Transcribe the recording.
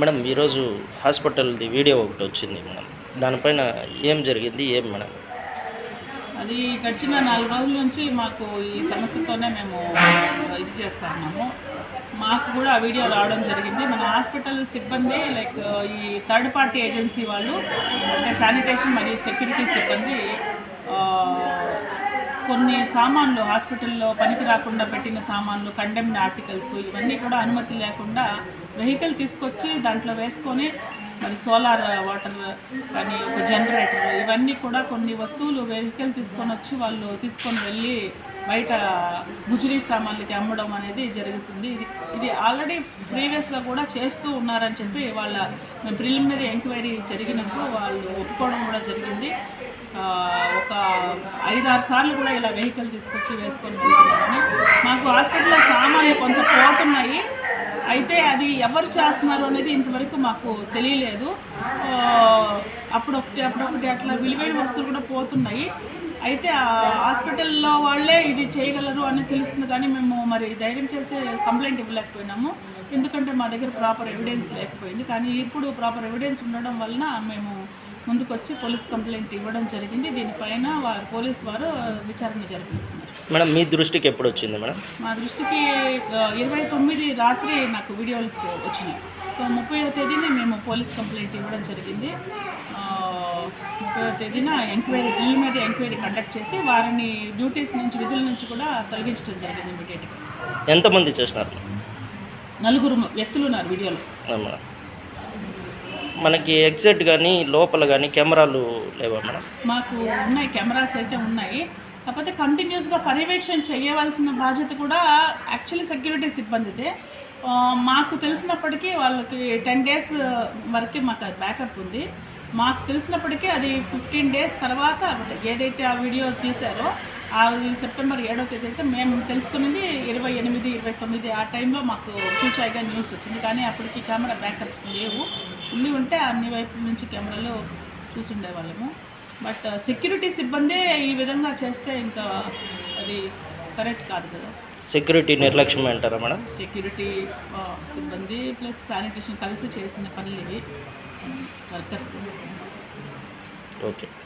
Madam ఈరోజు హాస్పిటల్ది video ఒకటి వచ్చింది మేడం. దానిపైన ఏం జరిగింది ఏం మేడం? అది గడిచిన నాలుగు రోజుల నుంచి మాకు ఈ సమస్యతోనే మేము ఇది చేస్తా ఉన్నాము మాకు కూడా ఆ వీడియో రావడం జరిగింది. మన హాస్పిటల్ సిబ్బంది లైక్ ఈ థర్డ్ పార్టీ ఏజెన్సీ వాళ్ళు అంటే శానిటేషన్ మరియు సెక్యూరిటీ సిబ్బంది కొన్ని సామాన్లు హాస్పిటల్లో పనికి రాకుండా పెట్టిన సామాన్లు కండెమ్డ్ ఆర్టికల్స్ ఇవన్నీ కూడా అనుమతి లేకుండా వెహికల్ తీసుకొచ్చి దాంట్లో వేసుకొని మరి సోలార్ వాటర్ కానీ ఒక జనరేటర్ ఇవన్నీ కూడా కొన్ని వస్తువులు వెహికల్ తీసుకొని వచ్చి వాళ్ళు తీసుకొని వెళ్ళి బయట గుజరీ సామాన్లకి అమ్మడం అనేది జరుగుతుంది. ఇది ఇది ఆల్రెడీ ప్రీవియస్గా కూడా చేస్తూ ఉన్నారని చెప్పి వాళ్ళ ప్రిలిమినరీ ఎంక్వైరీ జరిగినప్పుడు వాళ్ళు ఒప్పుకోవడం కూడా జరిగింది. ఒక ఐదారు సార్లు కూడా ఇలా వెహికల్ తీసుకొచ్చి వేసుకొని వెళ్తున్నారని మాకు హాస్పిటల్లో సామాన్లు కొంత పోతున్నాయి. అయితే అది ఎవరు చేస్తున్నారు అనేది ఇంతవరకు మాకు తెలియలేదు. అప్పుడొకటి అప్పుడొకటి అట్లా విలువైన వస్తువులు కూడా పోతున్నాయి. అయితే హాస్పిటల్లో వాళ్ళే ఇది చేయగలరు అని తెలుస్తుంది కానీ మేము మరి ధైర్యం చేసే కంప్లైంట్ ఇవ్వలేకపోయినాము. ఎందుకంటే మా దగ్గర ప్రాపర్ ఎవిడెన్స్ లేకపోయింది. కానీ ఇప్పుడు ప్రాపర్ ఎవిడెన్స్ ఉండడం వలన మేము ముందుకొచ్చి పోలీస్ కంప్లైంట్ ఇవ్వడం జరిగింది. దీనిపైన వారు పోలీస్ వారు విచారణ జరిపిస్తున్నారు. మేడం మీ దృష్టికి ఎప్పుడు వచ్చింది మేడం? మా దృష్టికి ఇరవై తొమ్మిది రాత్రి నాకు వీడియోస్ వచ్చినాయి. సో ముప్పైవ తేదీని మేము పోలీస్ కంప్లైంట్ ఇవ్వడం జరిగింది. ముప్పైవ తేదీన ఎంక్వైరీ ప్రిలిమినరీ ఎంక్వైరీ కండక్ట్ చేసి వారిని డ్యూటీస్ నుంచి విధుల నుంచి కూడా తొలగించడం జరిగింది ఇమీడియట్గా. ఎంతమంది చేసినారు? నలుగురు వ్యక్తులు ఉన్నారు వీడియోలో. మనకి ఎగ్జిట్ కానీ లోపల కానీ కెమెరాలు లేవా మేడం? మాకు ఉన్నాయి కెమెరాస్ అయితే ఉన్నాయి. కాకపోతే కంటిన్యూస్గా పర్యవేక్షణ చేయవలసిన బాధ్యత కూడా యాక్చువల్లీ సెక్యూరిటీ సిబ్బందిదే. మాకు తెలిసినప్పటికీ వాళ్ళకి టెన్ డేస్ వరకు మాకు బ్యాకప్ ఉంది. మాకు తెలిసినప్పటికీ అది ఫిఫ్టీన్ డేస్ తర్వాత ఏదైతే ఆ వీడియో తీశారో ఆ సెప్టెంబర్ ఏడో తేదీ అయితే మేము తెలుసుకున్నది ఇరవై ఎనిమిది ఇరవై తొమ్మిది ఆ టైంలో మాకు చూచాయిగా న్యూస్ వచ్చింది. కానీ అప్పటికి కెమెరా బ్యాకప్స్ లేవు. ఉండి ఉంటే అన్ని వైపుల నుంచి కెమెరాలు చూసి ఉండేవాళ్ళము. బట్ సెక్యూరిటీ సిబ్బందే ఈ విధంగా చేస్తే ఇంకా అది కరెక్ట్ కాదు కదా. సెక్యూరిటీ నిర్లక్ష్యం అంటారా మేడం? సెక్యూరిటీ సిబ్బంది ప్లస్ శానిటేషన్ కలిసి చేసిన పనులు ఇవి. वर्कर्स ही हैं ओके okay.